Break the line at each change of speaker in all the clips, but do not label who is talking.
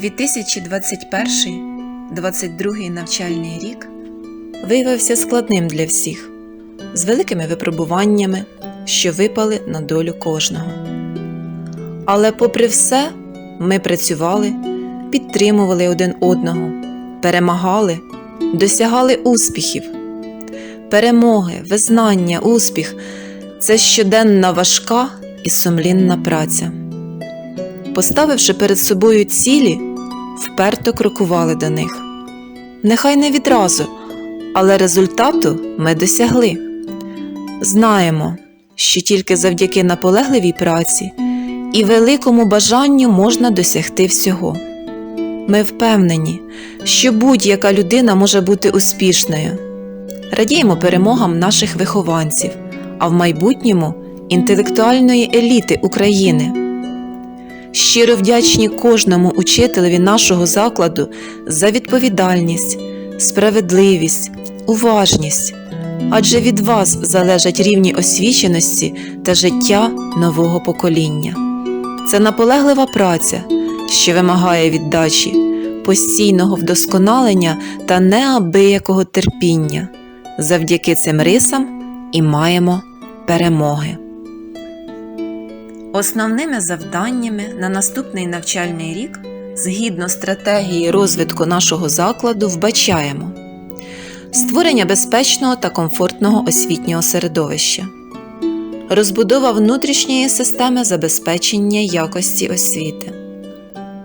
2021-2022 навчальний рік виявився складним для всіх, з великими випробуваннями, що випали на долю кожного. Але, попри все, ми працювали, підтримували один одного, перемагали, досягали успіхів. Перемоги, визнання, успіх це щоденна важка і сумлінна праця. Поставивши перед собою цілі, вперто крокували до них. Нехай не відразу, але результату ми досягли. Знаємо, що тільки завдяки наполегливій праці і великому бажанню можна досягти всього. Ми впевнені, що будь-яка людина може бути успішною. Радіємо перемогам наших вихованців, а в майбутньому інтелектуальної еліти України. Щиро вдячні кожному учителеві нашого закладу за відповідальність, справедливість, уважність, адже від вас залежать рівні освіченості та життя нового покоління. Це наполеглива праця, що вимагає віддачі, постійного вдосконалення та неабиякого терпіння. Завдяки цим рисам і маємо перемоги. Основними завданнями на наступний навчальний рік згідно стратегії розвитку нашого закладу вбачаємо створення безпечного та комфортного освітнього середовища, розбудова внутрішньої системи забезпечення якості освіти,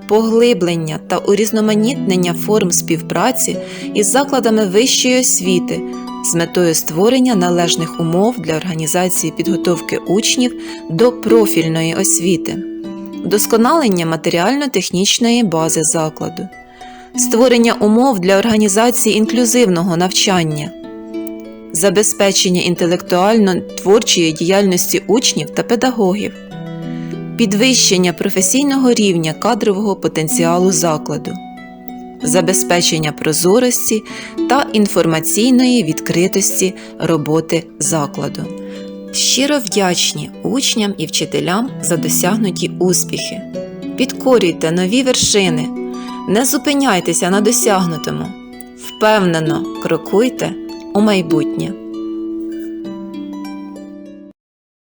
поглиблення та урізноманітнення форм співпраці із закладами вищої освіти з метою створення належних умов для організації підготовки учнів до профільної освіти, вдосконалення матеріально-технічної бази закладу, створення умов для організації інклюзивного навчання, забезпечення інтелектуально-творчої діяльності учнів та педагогів, підвищення професійного рівня кадрового потенціалу закладу забезпечення прозорості та інформаційної відкритості роботи закладу. Щиро вдячні учням і вчителям за досягнуті успіхи. Підкорюйте нові вершини, не зупиняйтеся на досягнутому. Впевнено крокуйте у майбутнє.